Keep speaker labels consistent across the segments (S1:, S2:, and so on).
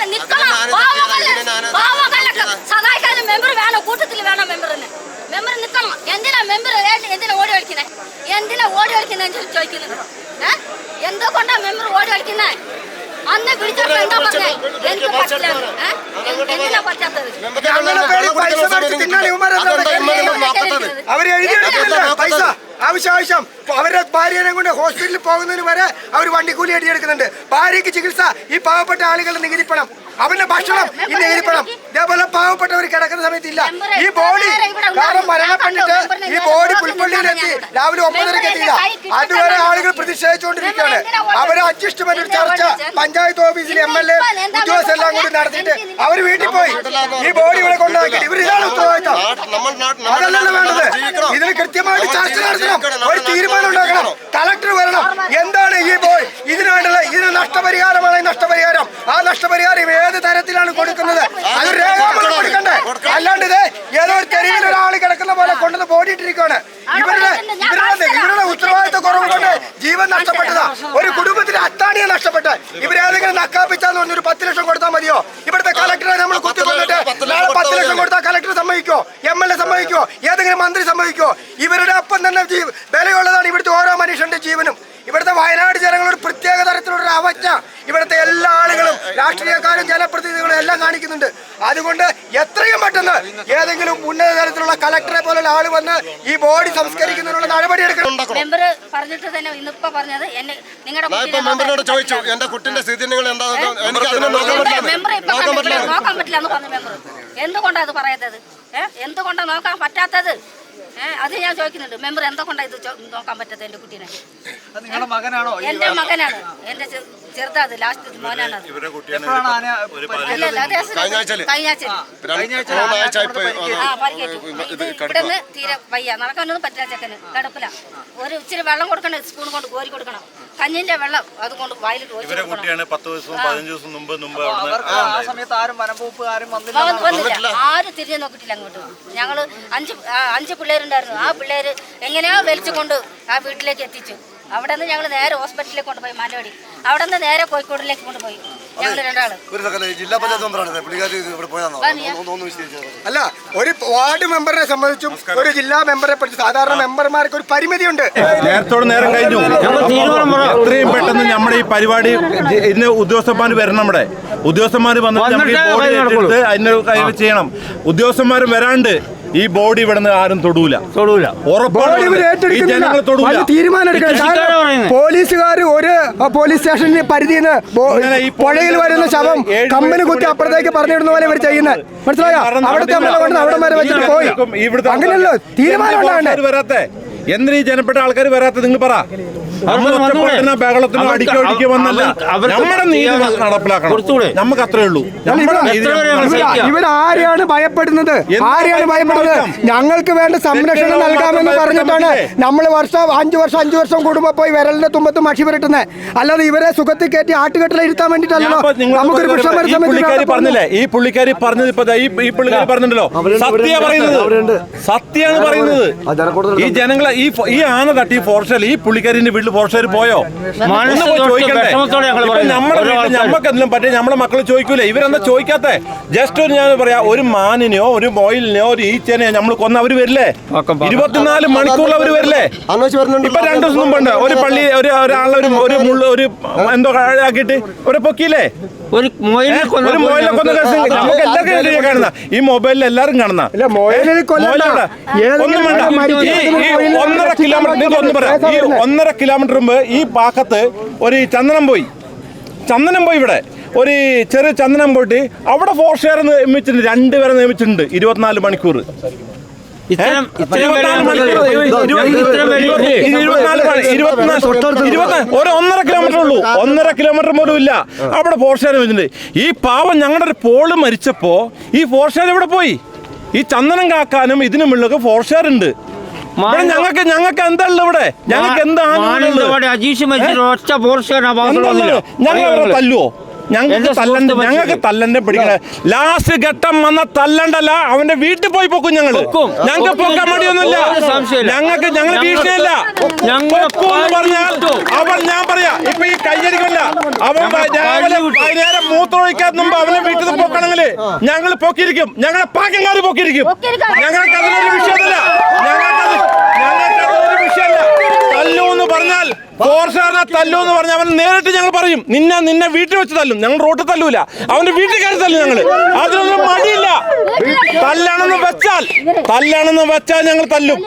S1: പാവങ്ങളെ നിൽക്കണം
S2: ഞാൻ
S1: പാവങ്ങളെ
S2: ഇതിനെ ഞാൻ
S1: പാവങ്ങളെ
S2: തെറ്റിയതാ.
S1: സഹായിക്കാനും മെമ്പർ വേണം? കൂട്ടത്തിൽ വേണം മെമ്പറിന്? മെമ്പർ നിൽക്കണം. എന്തിനാ മെമ്പർ എന്തിനാ ഓടി കളിക്കുന്നേ? എന്തിനാ ഓടി കളിക്കുന്നേ ചോദിക്കുന്നത്? ഏ? എന്തുകൊണ്ടാ മെമ്പർ ഓടി കളിക്കുന്നേ? അന്ന് വിളിച്ചപ്പോ എന്താ പറഞ്ഞേ? എനിക്ക് പറ്റില്ല? എന്തിനാ പറ്റാത്തത്?
S3: അവർ എഴുതിയെടുക്കുന്നില്ല പൈസ. ആവശ്യം ആവശ്യം അവരുടെ ഭാര്യനെ കൊണ്ട് ഹോസ്പിറ്റലിൽ പോകുന്നതിന് വരെ അവർ വണ്ടിക്കൂലി അടിയെടുക്കുന്നുണ്ട്. ഭാര്യയ്ക്ക് ചികിത്സ ഈ പാവപ്പെട്ട ആളുകളുടെ നികുതിപ്പണം അവരുടെ ഭക്ഷണം ഈ നികുതിപ്പണം പാവപ്പെട്ടവർ കിടക്കുന്ന സമയത്തില്ല. ഈ ബോഡി കാരണം മരണപ്പെട്ടിട്ട് ഈ ബോഡി പുൽപ്പള്ളിയിലെത്തി രാവിലെ ഒമ്പതരക്ക് എത്തിയില്ല. അതുവരെ ആളുകൾ പ്രതിഷേധിച്ചുകൊണ്ടിരിക്കുകയാണ്. അവരെ അഡ്ജസ്റ്റ്മെന്റ് ഒരു ചർച്ച പഞ്ചായത്ത് ഓഫീസിൽ എം എൽ എ ഉദ്യോഗസ്ഥരെല്ലാം കൂടി നടത്തിയിട്ട് അവർ വീട്ടിൽ പോയി. ഈ ബോഡി ഇവിടെ കൊണ്ടാക്കി ഇവർ ഇതാണ് ഉത്തരവാദിത്തം. അതല്ലല്ലോ വേണ്ടത്. ഇതിന് കൃത്യമായിട്ട് ചർച്ച നടത്തണം. ഒരു തീരുമാനം ഉണ്ടാക്കണം. കളക്ടർ വരണം. എന്താണ് ഈ ബോയ് ഇതിന് വേണ്ടത് ഇതിന് നഷ്ടപരിഹാരമാണ് ഈ നഷ്ടപരിഹാരം ആ നഷ്ടപരിഹാരം ഏത് തരത്തിലാണ് കൊടുക്കുന്നത് അത് രേഖാമൂലം കൊടുക്കണ്ടേ അല്ലാണ്ട് ഇത് ഏതോ ഒരു തെരുവിൽ ഒരാൾ കിടക്കുന്ന പോലെ കൊണ്ടുവന്ന് ബോഡിയിട്ടിരിക്കുകയാണ് ഇവരുടെ ഇവരുടെ ഇവരുടെ ഉത്തരവാദിത്ത കുറവ് കൊണ്ട് ജീവൻ നഷ്ടപ്പെട്ടതാ. ഒരു കുടുംബത്തിലെ അത്താണിയെ നഷ്ടപ്പെട്ട്. ഇവരേതെങ്കിലും നക്കാപ്പിച്ചാന്ന് പറഞ്ഞ ഒരു പത്ത് ലക്ഷം കൊടുത്താൽ മതിയോ? ഇവിടുത്തെ കളക്ടറെ നമ്മൾ കുത്തി കൊന്നിട്ട് നാളെ പത്ത് ലക്ഷം കൊടുത്താൽ കളക്ടർ സമ്മതിക്കോ? എം എൽ എ സമ്മതിക്കോ? ഏതെങ്കിലും മന്ത്രി സമ്മതിക്കോ? ഇവരുടെ ഒപ്പം തന്നെ വിലയുള്ളതാണ് ഇവിടുത്തെ ഓരോ മനുഷ്യന്റെ ജീവനും. ഇവിടുത്തെ വയനാട് ജനങ്ങളൊരു പ്രത്യേക തരത്തിലുള്ള അവജ്ഞ. ഇവിടുത്തെ എല്ലാ ആളുകളും രാഷ്ട്രീയക്കാരും ജനപ്രതിനിധികളും എല്ലാം കാണിക്കുന്നുണ്ട്. അതുകൊണ്ട് എത്രയും പെട്ടെന്ന് ഏതെങ്കിലും ഉന്നത തരത്തിലുള്ള കളക്ടറെ പോലുള്ള ആൾ വന്ന് ഈ ബോഡി സംസ്കരിക്കുന്നതിനുള്ള നടപടി.
S1: മെമ്പർ പറഞ്ഞിട്ട് തന്നെ ഇന്നിപ്പോ പറഞ്ഞത് എന്നെ നിങ്ങളുടെ
S2: ഞാൻ ഇപ്പൊ മെമ്പറിനോട് ചോദിച്ചു എന്റെ കുട്ടിന്റെ സ്ഥിതി നിങ്ങൾ എന്താ എനിക്ക് അതിനെ നോക്കാൻ പറ്റില്ല. നോക്കാൻ പറ്റില്ല.
S1: നോക്കാൻ പറ്റില്ല എന്ന് പറഞ്ഞു മെമ്പർ എന്തുകൊണ്ടാണ് അത് പറയാത്തത്? എന്തുകൊണ്ടാണ് നോക്കാൻ പറ്റാത്തത്? അത് ഞാൻ ചോദിക്കുന്നുണ്ട്. മെമ്പർ എന്തൊക്കെ ഇത് നോക്കാൻ പറ്റാത്ത എന്റെ കുട്ടീനെ?
S4: നിങ്ങളുടെ മകനാണോ?
S1: എന്റെ മകനാണ്. എന്റെ ചെറുതാ അത്. ലാസ്റ്റ് മോനാണ് അത്. തീരെ വയ്യ. നടക്കാനൊന്നും പറ്റില്ല ചെക്കന്. കിടപ്പില്ല ഒരു ഇച്ചിരി വെള്ളം കൊടുക്കണം സ്പൂൺ കൊണ്ട് കോരി കൊടുക്കണം. കഞ്ഞിന്റെ വെള്ളം അത് കൊണ്ട് വായിലിട്ട് ഒഴിച്ച്
S5: ഇവരെ
S1: കൊടുക്കണം.
S5: കുട്ടിയാണ് പത്ത് ദിവസവും പതിനഞ്ച് ദിവസം മുമ്പ് മുമ്പ്
S4: ആ സമയത്ത് ആരും വനംവകുപ്പ് ആരും വന്നില്ല
S1: ആരും തിരിഞ്ഞു നോക്കിട്ടില്ല അങ്ങോട്ട്. ഞങ്ങൾ അഞ്ച് അഞ്ച് അഞ്ച് പിള്ളേരുണ്ടായിരുന്നു ആ പിള്ളേർ എങ്ങനെയോ വലിച്ചു കൊണ്ട് ആ വീട്ടിലേക്ക് എത്തിച്ചു. അവിടെ നിന്ന് ഞങ്ങൾ നേരെ ഹോസ്പിറ്റലിലേക്ക് കൊണ്ടുപോയി മാനവാടി അവിടെ നിന്ന് നേരെ കോഴിക്കോടിലേക്ക് കൊണ്ടുപോയി. ഞങ്ങൾ
S6: രണ്ടാൾ. ജില്ലാ പഞ്ചായത്ത്
S3: അല്ല ഒരു വാർഡ് മെമ്പറിനെ സംബന്ധിച്ചും ഒരു ജില്ലാ മെമ്പറെ പറ്റി സാധാരണ മെമ്പർമാർക്ക് ഒരു പരിമിതിയുണ്ട്.
S5: നേരത്തോട് നേരം കഴിഞ്ഞു. എത്രയും പെട്ടെന്ന് നമ്മുടെ ഈ പരിപാടി ഇന്ന് ഉദ്യോഗസ്ഥന്മാർ വരണം നമ്മുടെ ഉദ്യോഗസ്ഥന്മാർ വന്നിട്ട് അതിന് ചെയ്യണം. ഉദ്യോഗസ്ഥന്മാർ വരാണ്ട് ഈ ബോഡി ഇവിടുന്ന് ആരും തൊടൂല.
S7: തൊടൂല.
S3: പോലീസുകാർ ഒരു പോലീസ് സ്റ്റേഷനിൽ പരിധിയിൽ നിന്ന്
S5: ഈ
S3: പുഴയിൽ വരുന്ന ശവം കമ്പനി കുത്തി അപ്പുറത്തേക്ക് പറഞ്ഞിടുന്ന പോലെ ഇവർ ചെയ്യുന്നത് മനസ്സിലായോ? അവിടുത്തെ അവിടെ വരെ വെച്ചിട്ട് പോയി. അങ്ങനെയല്ലോ തീരുമാനം
S5: എന്തിനാ ജനപ്പെട്ട ആൾക്കാർ വരാത്ത നിങ്ങൾ പറ. ബഹളത്തിനോ വന്നല്ല. നമ്മുടെ നീതി നടപ്പിലാക്കണം.
S7: കൊടുത്തൂടെ?
S5: നമുക്ക് അത്രേ ഉള്ളൂ?
S3: ഇവരാരെയാണ് ഭയപ്പെടുന്നത്? ആരെയാണ് ഭയപ്പെടുന്നത്? ഞങ്ങൾക്ക് വേണ്ട സംരക്ഷണം നൽകാമെന്ന് പറഞ്ഞിട്ടാണ് നമ്മൾ വർഷം അഞ്ചു വർഷം അഞ്ചു വർഷം കൂടുമ്പോ പോയി വിരലിന്റെ തുമ്പത്ത് മഷി പുരട്ടുന്നത് അല്ലാതെ ഇവരെ സുഖത്തിൽ കയറ്റി ആട്ടുകെട്ടിൽ ഇരുത്താൻ
S5: വേണ്ടിട്ടല്ലോ
S3: നമുക്കൊരു
S5: പുള്ളിക്കാരി പറഞ്ഞില്ലേ? ഈ പുള്ളിക്കാരി പറഞ്ഞത് ഇപ്പൊ ഈ ഈ പുള്ളിക്കാരി പറഞ്ഞിട്ടുണ്ടല്ലോ. സത്യ പറയുന്നത്. സത്യാണ് പറയുന്നത്. ഈ ജനങ്ങളെ ഈ ഈ ആന തട്ടി ഫോറസ്റ്റ് ഈ പുള്ളിക്കാരിന്റെ വീട്ടിൽ ഫോറസ്റ്റുകാർ പോയോ. നമ്മുടെ വീട്ടിൽ എന്തെങ്കിലും പറ്റിയ നമ്മളെ മക്കൾ ചോദിക്കൂലേ? ഇവരെന്താ ചോദിക്കാത്തേ? ജസ്റ്റ് ഒരു ഞാൻ പറയാ ഒരു മാനിനെയോ ഒരു മൊയിലിനെയോ ഒരു ഈച്ചനെയോ നമ്മൾ കൊന്ന അവർ വരില്ലേ? ഇരുപത്തിനാല് മണിക്കൂറിൽ അവർ വരില്ലേ? ഇപ്പൊ രണ്ടു ദിവസം മുമ്പുണ്ട് ഒരു പള്ളി ഒരു ഒരാളെ ഒരു ഒരു മുള്ള ഒരു എന്തോ ആക്കിയിട്ട് ഒരു പൊക്കിയില്ലേ?
S7: ഒരു മൊയിലിനെ കൊന്ന
S5: ഒരു മൊബൈലിനെ കൊന്ന കേസ് നമുക്ക് എല്ലാവർക്കും വേണ്ടി കാണുന്ന. ഈ മൊബൈലിൽ എല്ലാവരും കാണുന്ന.
S3: ഇല്ല, മൊബൈലിൽ കൊല്ലണ്ട. ഏതെങ്കിലും
S5: ഒന്നും വേണ്ട.
S3: ആളെ മരിച്ചു
S5: ഈ- ഈ
S3: മൊബൈലിൽ
S5: ഒന്നര കിലോമീറ്റർ നിങ്ങൾക്ക് ഒന്ന് പറയാം. ഈ. ഒന്നര കിലോമീറ്റർ മുമ്പ് ഈ പാക്കത്ത് ഒരു ചന്ദനം പോയി. ചന്ദനം പോയി ഇവിടെ. ഒരു ചെറിയ ചന്ദനം പോയിട്ട് അവിടെ ഫോർ ഷെയർ നിയമിച്ചിട്ടുണ്ട്. രണ്ടുപേരെ നിയമിച്ചിട്ടുണ്ട്. ഇരുപത്തിനാല് മണിക്കൂർ
S7: ഇത്തരം
S5: ഒരു ഒന്നര കിലോമീറ്റർ ഉള്ളൂ. ഒന്നര കിലോമീറ്റർ പോലും ഇല്ല. അവിടെ ഫോർഷാർ വെച്ചിട്ടുണ്ട്. ഈ പാവം ഞങ്ങളുടെ ഒരു പോൾ മരിച്ചപ്പോ ഈ ഫോർഷാർ ഇവിടെ പോയി? ഈ ചന്ദനം കാക്കാനും ഇതിനും ഉള്ളൊക്കെ ഫോർഷാർ ഉണ്ട്. ഞങ്ങൾക്ക് ഞങ്ങൾക്ക് എന്താ ഉള്ളത് ഇവിടെ? ഞങ്ങൾക്ക്
S7: എന്താണ് അജീഷ് മരിച്ചിട്ട് ഒറ്റ ഫോർഷാർ
S5: ഞങ്ങൾ തല്ലുവോ? ഞങ്ങൾക്ക് തല്ലണ്ട ഞങ്ങൾക്ക്. തല്ലന്റെ പിടിക്കണ. ലാസ്റ്റ് ഘട്ടം വന്ന തല്ലണ്ടല്ല. അവന്റെ വീട്ടിൽ പോയി പൊക്കും
S7: ഞങ്ങൾ.
S5: ഞങ്ങൾക്ക് പൊക്കാൻ മടിയൊന്നുമില്ല.
S7: സംശയമില്ല.
S5: ഞങ്ങൾക്ക് ഞങ്ങൾ ഭീഷണിയില്ല പറഞ്ഞാൽ അവൻ ഞാൻ പറയാ. ഇപ്പൊ ഈ കയ്യടിക്കല്ല അവൻ രാവിലെ വൈകുന്നേരം മൂത്രമൊഴിക്കാൻ മുമ്പ് അവനെ വീട്ടിൽ നിന്ന് പൊക്കണമെങ്കിൽ ഞങ്ങൾ പൊക്കിയിരിക്കും. ഞങ്ങളെ പാക്കങ്കാർ പൊക്കിയിരിക്കും. ഞങ്ങൾക്ക് അതിനൊരു വിഷയമല്ല ഞങ്ങൾക്ക് അതൊരു വിഷയമല്ല തല്ലു എന്ന് ഫോർസാറിനെ തല്ലു എന്ന് പറഞ്ഞാൽ അവൻ നേരിട്ട് ഞങ്ങൾ പറയും നിന്നെ നിന്നെ വീട്ടിൽ വെച്ച് തല്ലും. ഞങ്ങൾ റോട്ടിൽ തല്ലൂല. അവന്റെ വീട്ടിൽ കയറി തല്ലും ഞങ്ങൾ അതിനൊന്നും മടിയില്ല. തല്ലാണെന്ന് വെച്ചാൽ തല്ലാണെന്ന് വെച്ചാൽ ഞങ്ങൾ തല്ലും.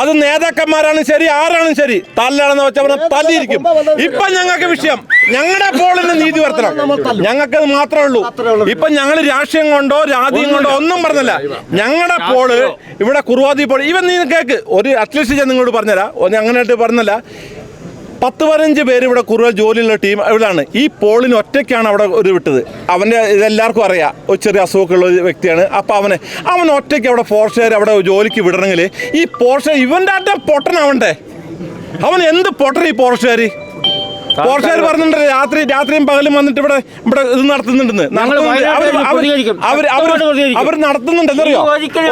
S5: അത് നേതാക്കന്മാരാണ് ശരി ആരാണ് ശരി തല്ലാണെന്ന് വെച്ചാൽ അവനെ തല്ലിയിരിക്കും. ഇപ്പൊ ഞങ്ങൾക്ക് വിഷയം. ഞങ്ങളുടെ പോളിന് നീതി വർത്തനം ഞങ്ങൾക്ക് അത് മാത്രമേ ഉള്ളൂ. ഇപ്പൊ ഞങ്ങൾ രാഷ്ട്രീയം കൊണ്ടോ രാജ്യം കൊണ്ടോ ഒന്നും പറഞ്ഞില്ല. ഞങ്ങളുടെ പോൾ ഇവിടെ കുറുവാദി പോൾ ഇവൻ നീ കേക്ക്. ഒരു അറ്റ്ലീസ്റ്റ് ഞാൻ നിങ്ങളോട് പറഞ്ഞുതരാം. ഒന്ന് അങ്ങനെയായിട്ട് പറഞ്ഞല്ല. പത്ത് പതിനഞ്ച് പേര് ഇവിടെ കുറവ് ജോലിയുള്ള ടീം ഇവിടെയാണ് ഈ പോളിന് ഒറ്റയ്ക്കാണ് അവിടെ ഒരു വിട്ടത്. അവന്റെ ഇതെല്ലാവർക്കും അറിയാം. ഒരു ചെറിയ അസുഖമുള്ള ഒരു വ്യക്തിയാണ്. അപ്പോൾ അവനെ അവൻ ഒറ്റയ്ക്ക് അവിടെ ഫോർഷുകാർ അവിടെ ജോലിക്ക് വിടണമെങ്കിൽ ഈ പോർഷ ഇവന്റെ ആട്ട പൊട്ടനാവണ്ടേ? അവൻ എന്ത് പൊട്ടൻ ഈ പോർഷുകാർ പോർഷുകാർ പറഞ്ഞിട്ടുണ്ട് രാത്രി രാത്രിയും പകലും വന്നിട്ട് ഇവിടെ ഇവിടെ ഇത് നടത്തുന്നുണ്ടെന്ന്. അവർ നടത്തുന്നുണ്ട്. എന്തറിയോ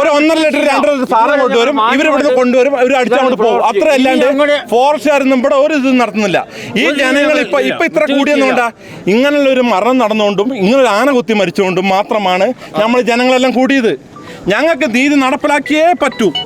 S5: ഒരു ഒന്നര ലിറ്റർ രണ്ടര ലിറ്റർ സാധനം കൊണ്ടുവരും. ഇവർ ഇവിടുന്ന് കൊണ്ടുവരും. ഇവർ അടിച്ചങ്ങോട്ട് പോകും. അത്ര അല്ലാണ്ട് ഫോറസ്റ്റുകാരൊന്നും ഇവിടെ ഒരു ഇത് നടത്തുന്നില്ല. ഈ ജനങ്ങൾ ഇപ്പൊ ഇപ്പൊ ഇത്ര
S7: കൂടിയതുകൊണ്ട
S5: കൂടിയെന്നുകൊണ്ടാ ഇങ്ങനെയുള്ള ഒരു മരണം നടന്നുകൊണ്ടും ഇങ്ങനെ ഒരു ആന കുത്തി മരിച്ചുകൊണ്ടും മാത്രമാണ് നമ്മൾ ജനങ്ങളെല്ലാം കൂടിയത്. ഞങ്ങൾക്ക് നീതി നടപ്പിലാക്കിയേ പറ്റൂ.